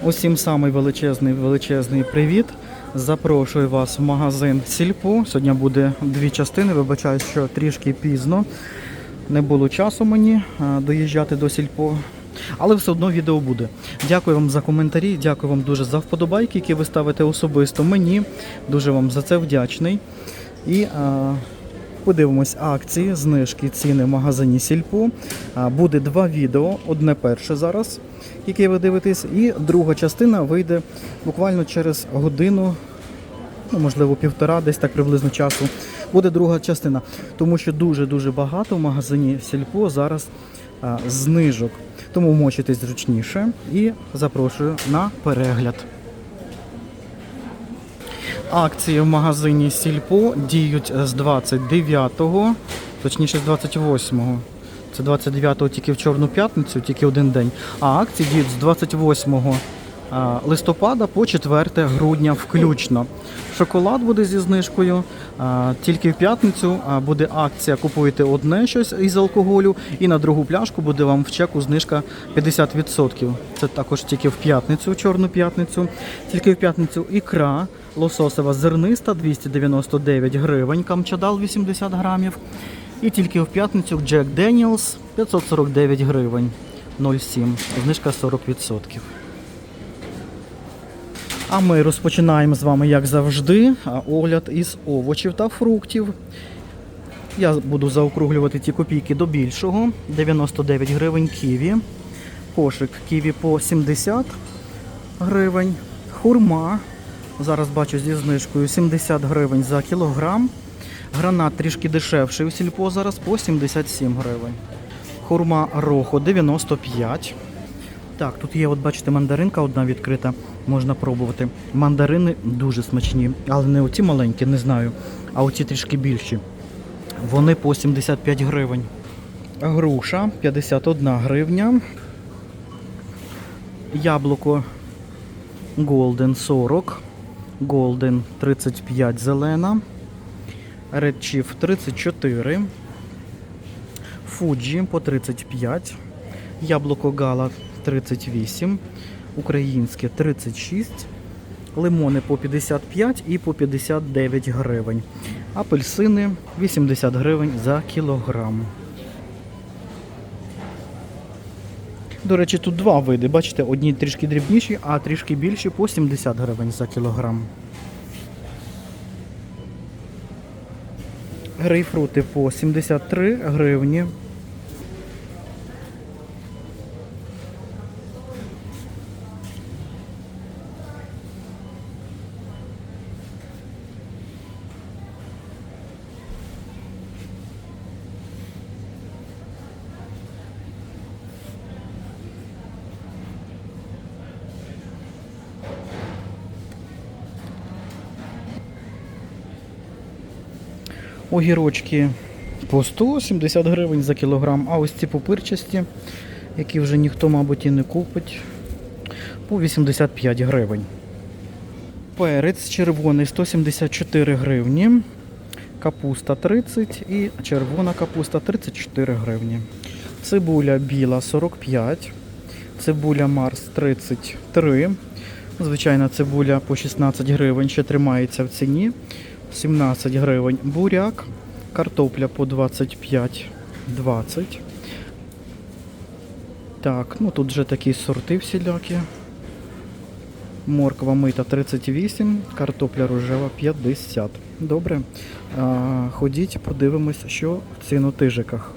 Усім самий величезний величезний привіт. Запрошую вас в магазин Сільпо. Сьогодні буде дві частини. Вибачаю, що трішки пізно. Не було часу мені доїжджати до Сільпо. Але все одно відео буде. Дякую вам за коментарі, дякую вам дуже за вподобайки, які ви ставите особисто мені. Дуже вам за це вдячний. І а, подивимось акції, знижки, ціни в магазині Сільпо. А, буде два відео. Одне перше зараз, яке ви дивитесь, і друга частина вийде буквально через годину, ну, можливо, півтора, десь так приблизно часу. Буде друга частина, тому що дуже-дуже багато в магазині Сільпо зараз а, знижок. Тому мочитесь зручніше і запрошую на перегляд. Акції в магазині Сільпо діють з 29-го, точніше з 28-го. Це 29-го тільки в Чорну п'ятницю, тільки один день. А акції діють з 28 а, листопада по 4 грудня включно. Шоколад буде зі знижкою. Тільки в п'ятницю буде акція Купуєте одне щось із алкоголю, і на другу пляшку буде вам в чеку знижка 50%. Це також тільки в п'ятницю, в чорну п'ятницю. Тільки в п'ятницю ікра лососева зерниста 299 гривень, камчадал 80 грамів. І тільки в п'ятницю Jack Daniels 549 гривень 0,7. Знижка 40%. А ми розпочинаємо з вами, як завжди, огляд із овочів та фруктів. Я буду заокруглювати ті копійки до більшого. 99 гривень ківі. Кошик ківі по 70 гривень. Хурма. Зараз бачу зі знижкою 70 гривень за кілограм. Гранат трішки дешевший у сільпо зараз по 77 гривень. Хурма рохо 95. Так, тут є, от бачите, мандаринка одна відкрита, можна пробувати. Мандарини дуже смачні, але не оці маленькі, не знаю, а оці трішки більші. Вони по 75 гривень. Груша 51 гривня. Яблуко Golden 40. Golden 35 зелена. Red 34. Fuji по 35. Яблуко Гала 38. Українське 36. Лимони по 55 і по 59 гривень. Апельсини 80 гривень за кілограм. До речі, тут два види. Бачите, одні трішки дрібніші, а трішки більші по 70 гривень за кілограм. Грейпфрути по 73 гривні. Огірочки по 170 гривень за кілограм, а ось ці пупирчасті, які вже ніхто, мабуть, і не купить, по 85 гривень. Перець червоний 174 гривні, капуста 30 і червона капуста 34 гривні. Цибуля біла 45, цибуля Марс 33. Звичайна цибуля по 16 гривень, ще тримається в ціні. 17 гривень буряк, картопля по 25 20. Так, ну тут вже такі сорти всілякі. Морква мита 38, картопля рожева 50. Добре. А, ходіть, подивимось, що в цінотижиках.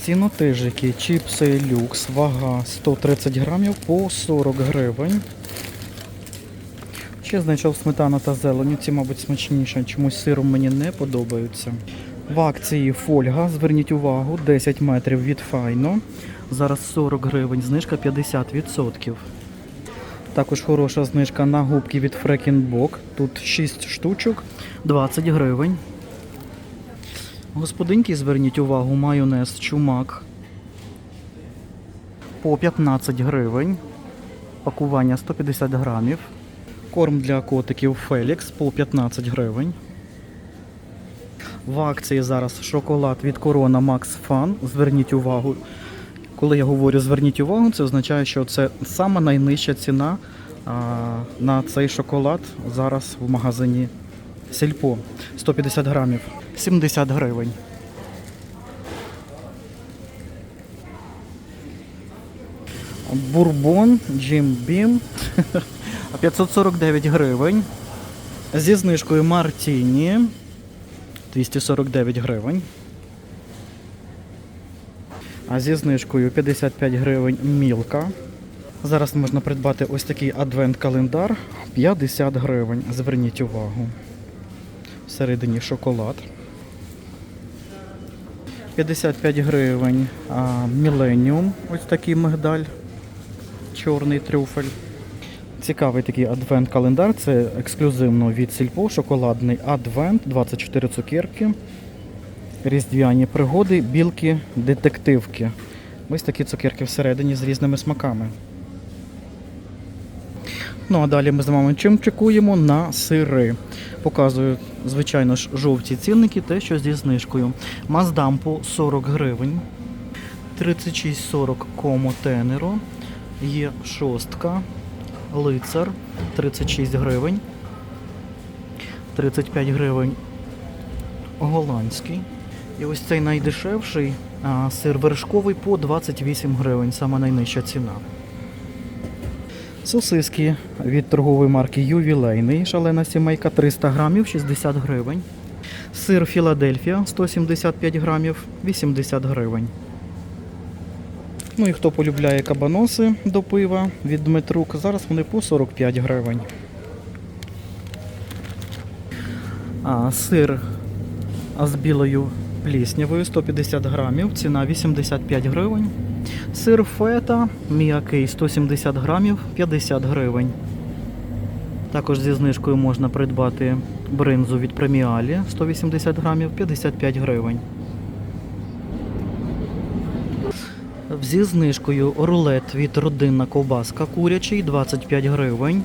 Цінотижики, чіпси люкс, вага 130 грамів по 40 гривень. Ще знайшов сметана та зелень. Ці, мабуть, смачніше. Чомусь сиром мені не подобаються. В акції фольга, зверніть увагу, 10 метрів від файно. Зараз 40 гривень, знижка 50%. Також хороша знижка на губки від Фрекінбок. Тут 6 штучок, 20 гривень. Господинки, зверніть увагу, майонез чумак. По 15 гривень. Пакування 150 грамів. Корм для котиків Фелікс по 15 гривень. В акції зараз шоколад від Corona Max Fun. Зверніть увагу, Коли я говорю зверніть увагу, це означає, що це сама найнижча ціна а, на цей шоколад зараз в магазині Сільпо. 150 грамів, 70 гривень. Бурбон Джим Бім 549 гривень. Зі знижкою Мартіні 249 гривень. А зі знижкою 55 гривень мілка. Зараз можна придбати ось такий адвент-календар 50 гривень. Зверніть увагу. Всередині шоколад. 55 гривень Міленіум. Ось такий мигдаль. Чорний трюфель. Цікавий такий адвент-календар. Це ексклюзивно від Сільпо, шоколадний адвент, 24 цукерки, різдвяні пригоди, білки, детективки. Ось такі цукерки всередині з різними смаками. Ну а далі ми з вами чим чекуємо на сири. Показую, звичайно ж, жовті цінники, те, що зі знижкою. Маздампу 40 гривень, 36,40 кому тенеро, є шостка, лицар 36 гривень, 35 гривень голландський. І ось цей найдешевший а, сир вершковий по 28 гривень, сама найнижча ціна. Сосиски від торгової марки Ювілейний, шалена сімейка 300 грамів 60 гривень. Сир Філадельфія 175 грамів 80 гривень. Ну і хто полюбляє кабаноси до пива від Дмитрук, зараз вони по 45 гривень. А сир з білою пліснявою 150 грамів, ціна 85 гривень. Сир фета м'який 170 грамів 50 гривень. Також зі знижкою можна придбати бринзу від преміалі 180 грамів 55 гривень. Зі знижкою рулет від родинна ковбаска курячий 25 гривень.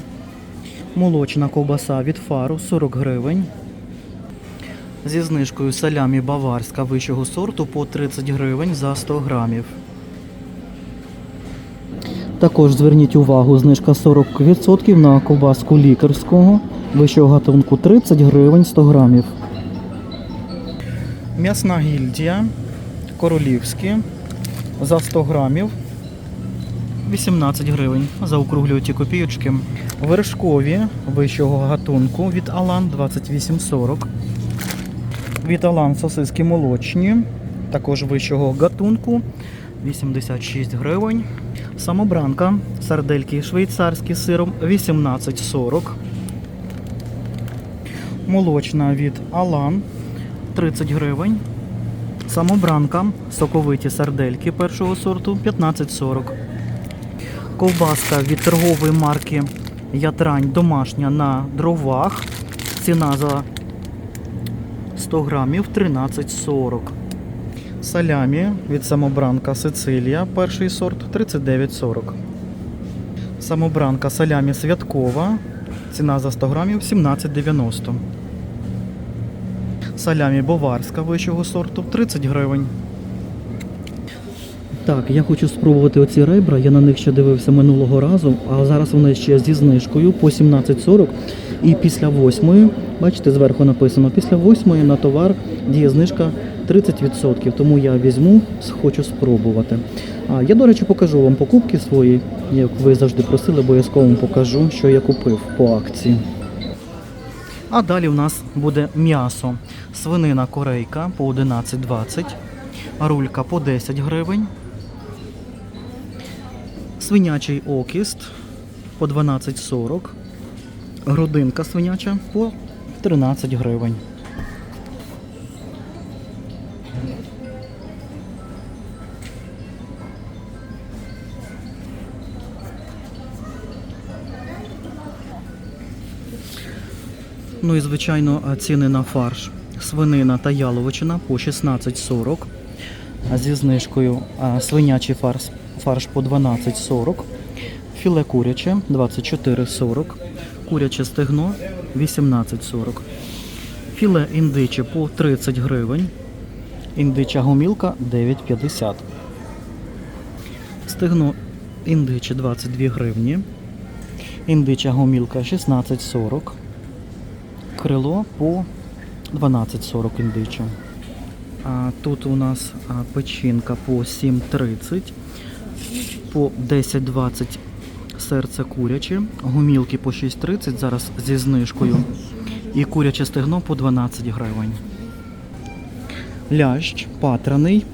Молочна ковбаса від фару 40 гривень. Зі знижкою салямі баварська вищого сорту по 30 гривень за 100 грамів. Також зверніть увагу, знижка 40% на ковбаску лікарського вищого гатунку 30 гривень 100 грамів. М'ясна гільдія королівські за 100 грамів 18 гривень. Заокруглюю ті копійочки. Вершкові вищого гатунку від Алан 28,40. Від Алан сосиски молочні, також вищого гатунку 86 гривень. Самобранка, сардельки швейцарські з сиром 18,40. Молочна від Алан 30 гривень. Самобранка, соковиті сардельки першого сорту 15,40. Ковбаска від торгової марки Ятрань домашня на дровах. Ціна за 100 грамів 13,40. Салямі від самобранка Сицилія, перший сорт 39,40. Самобранка салямі святкова. Ціна за 100 грамів 17,90. Салямі боварська вищого сорту 30 гривень. Так, я хочу спробувати оці ребра. Я на них ще дивився минулого разу, а зараз вони ще зі знижкою по 17,40. І після восьмої, бачите, зверху написано, після восьмої на товар діє знижка 30%. Тому я візьму, хочу спробувати. А я, до речі, покажу вам покупки свої, як ви завжди просили, обов'язково вам покажу, що я купив по акції. А далі у нас буде м'ясо. Свинина корейка по 11,20, рулька по 10 гривень. Свинячий окіст по 12,40. Грудинка свиняча по 13 гривень. Ну і звичайно ціни на фарш. Свинина та яловичина по 16,40. Зі знижкою свинячий фарш, фарш по 12,40. Філе куряче 24,40. Куряче стегно 18,40. Філе індиче по 30 гривень. Індича гомілка 9,50. Стегно індиче 22 гривні. Індича гомілка 16,40. Крило по 12,40 індича. А тут у нас печінка по 7,30, по 10,20 серце куряче, гумілки по 6,30 зараз зі знижкою. І куряче стегно по 12 гривень. Лящ патраний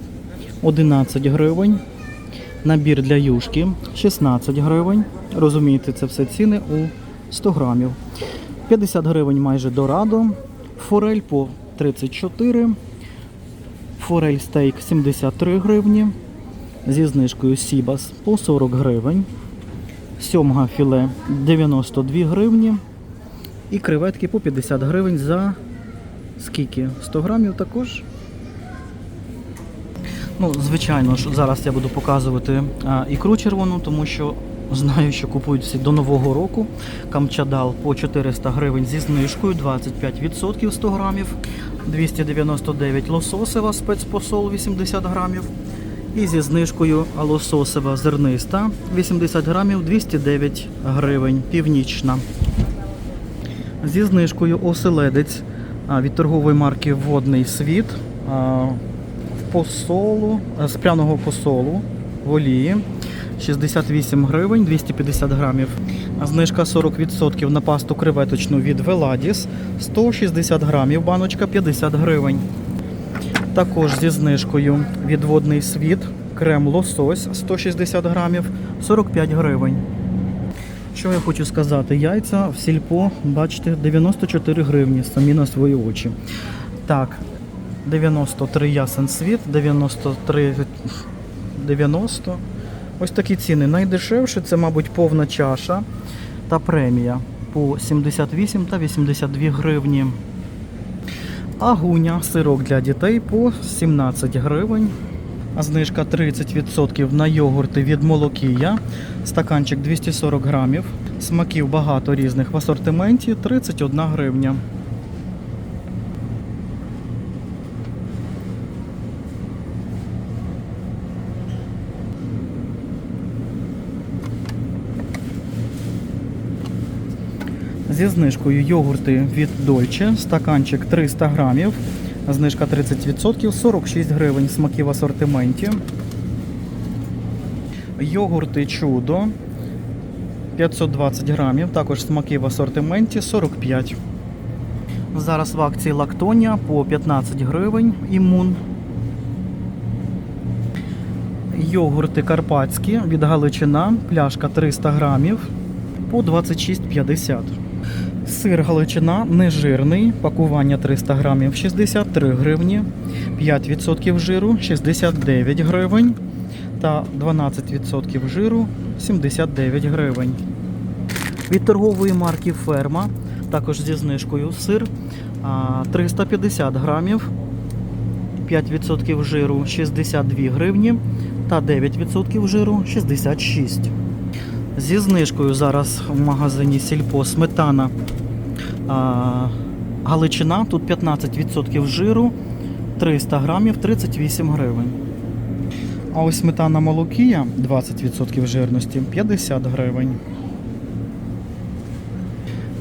11 гривень. Набір для юшки 16 гривень. Розумієте, це все ціни у 100 грамів. 50 гривень майже дорадо. Форель по 34. Форель стейк 73 гривні. Зі знижкою Сібас по 40 гривень. Сьомга філе 92 гривні. І креветки по 50 гривень за скільки? 100 грамів також. Ну, звичайно ж, зараз я буду показувати а, ікру червону, тому що знаю, що купують всі до Нового року. Камчадал по 400 гривень зі знижкою, 25% 100 грамів, 299 лососева спецпосол 80 грамів. І зі знижкою лососева зерниста 80 грамів 209 гривень, північна. Зі знижкою оселедець від торгової марки Водний світ посолу, з пряного посолу олії 68 гривень 250 грамів. Знижка 40% на пасту креветочну від Веладіс 160 грамів, баночка 50 гривень. Також зі знижкою від Водний світ крем лосось 160 грамів 45 гривень. Що я хочу сказати? Яйця в сільпо, бачите, 94 гривні самі на свої очі. Так, 93 ясен світ, 93 90. Ось такі ціни. Найдешевше це, мабуть, повна чаша та премія по 78 та 82 гривні. Агуня, сирок для дітей по 17 гривень. А знижка 30% на йогурти від Молокія. Стаканчик 240 грамів. Смаків багато різних в асортименті 31 гривня. Зі знижкою йогурти від Дольче, стаканчик 300 грамів, знижка 30%, 46 гривень смаки в асортименті. Йогурти чудо 520 грамів, також смаки в асортименті 45. Зараз в акції лактонія по 15 гривень імун. Йогурти карпатські від Галичина, пляшка 300 грамів по 26,50. Сир Галичина нежирний, пакування 300 грамів 63 гривні, 5% жиру 69 гривень та 12% жиру 79 гривень. Від торгової марки Ферма, також зі знижкою сир 350 грамів, 5% жиру 62 гривні та 9% жиру 66. Зі знижкою зараз в магазині Сільпо сметана а, Галичина. Тут 15% жиру, 300 грамів, 38 гривень. А ось сметана Молокія 20% жирності 50 гривень.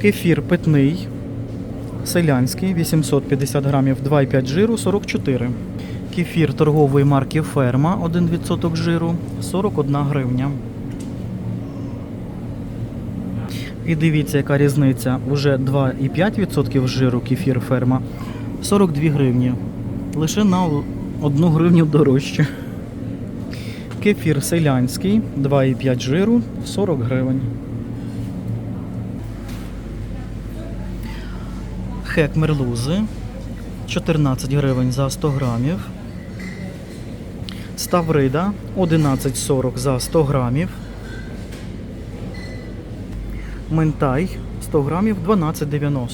Кефір питний. Селянський 850 грамів 2,5 жиру 44. Кефір торгової марки Ферма 1% жиру 41 гривня. І дивіться, яка різниця. Уже 2,5% жиру кефір ферма 42 гривні. Лише на 1 гривню дорожче. Кефір селянський 2,5 жиру 40 гривень. Хек мерлузи 14 гривень за 100 грамів. Ставрида 11,40 за 100 грамів. Ментай 100 грамів 12,90.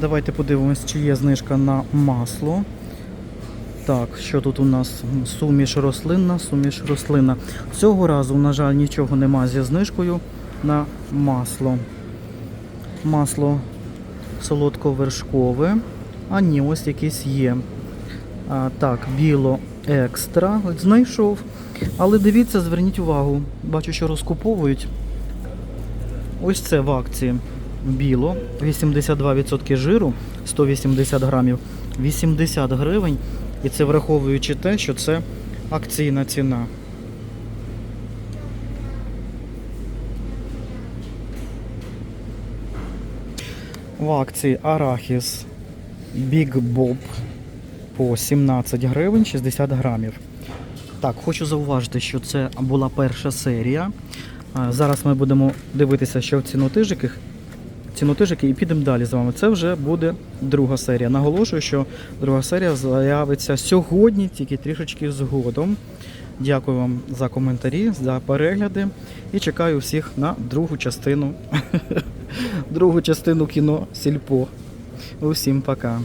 Давайте подивимось, чи є знижка на масло. Так, що тут у нас? Суміш рослинна, суміш рослинна. Цього разу, на жаль, нічого нема зі знижкою на масло. Масло солодковершкове. А ні, ось якесь є. А, так, біло екстра. Знайшов. Але дивіться, зверніть увагу. Бачу, що розкуповують. Ось це в акції. Біло, 82% жиру, 180 грамів, 80 гривень. І це враховуючи те, що це акційна ціна. В акції арахіс Big Bob по 17 гривень 60 грамів. Так, хочу зауважити, що це була перша серія. Зараз ми будемо дивитися, що в цінотижиках. Цінотижики і підемо далі з вами. Це вже буде друга серія. Наголошую, що друга серія з'явиться сьогодні, тільки трішечки згодом. Дякую вам за коментарі, за перегляди і чекаю всіх на другу частину. другу частину кіно Сільпо. Усім пока.